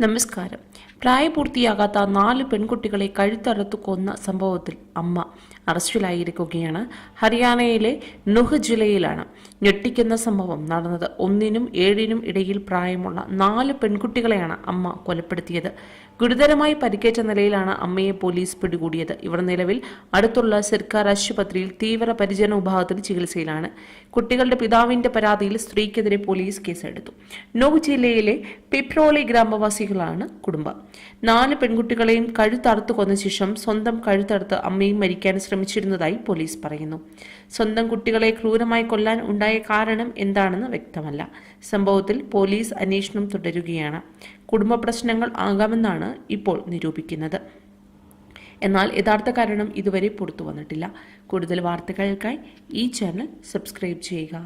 നമസ്കാരം. പ്രായപൂർത്തിയാകാത്ത നാല് പെൺകുട്ടികളെ കഴുത്തറുത്തു കൊന്ന സംഭവത്തിൽ അമ്മ അറസ്റ്റിലായിരിക്കുകയാണ്. ഹരിയാനയിലെ നുഹ് ജില്ലയിലാണ്. ഞെട്ടിക്കുന്ന സംഭവം നടന്നത് ഒന്നിനും ഏഴിനും ഇടയിൽ പ്രായമുള്ള നാല് പെൺകുട്ടികളെയാണ് അമ്മ കൊലപ്പെടുത്തിയത്. ഗുരുതരമായി പരിക്കേറ്റ നിലയിലാണ് അമ്മയെ പോലീസ് പിടികൂടിയത്. ഇവർ നിലവിൽ അടുത്തുള്ള സർക്കാർ ആശുപത്രിയിൽ തീവ്ര പരിചരണ വിഭാഗത്തിൽ ചികിത്സയിലാണ്. കുട്ടികളുടെ പിതാവിന്റെ പരാതിയിൽ സ്ത്രീക്കെതിരെ പോലീസ് കേസെടുത്തു. നോവ് ജില്ലയിലെ പിപ്രോളി ഗ്രാമവാസികളാണ് കുടുംബം. നാല് പെൺകുട്ടികളെയും കഴുത്തറുത്തു കൊന്ന ശേഷം സ്വന്തം കഴുത്തറുത്ത് അമ്മയും മരിക്കാൻ ശ്രമിച്ചിരുന്നതായി പോലീസ് പറയുന്നു. സ്വന്തം കുട്ടികളെ ക്രൂരമായി കൊല്ലാൻ ഉണ്ടായ കാരണം എന്താണെന്ന് വ്യക്തമല്ല. സംഭവത്തിൽ പോലീസ് അന്വേഷണം തുടരുകയാണ്. കുടുംബ പ്രശ്നങ്ങൾ ആകാമെന്നാണ് ഇപ്പോൾ നിരൂപിക്കുന്നത്. എന്നാൽ യഥാർത്ഥ കാരണം ഇതുവരെ പുറത്തു വന്നിട്ടില്ല കൂടുതൽ വാർത്തകൾക്കായി ഈ ചാനൽ സബ്സ്ക്രൈബ് ചെയ്യുക.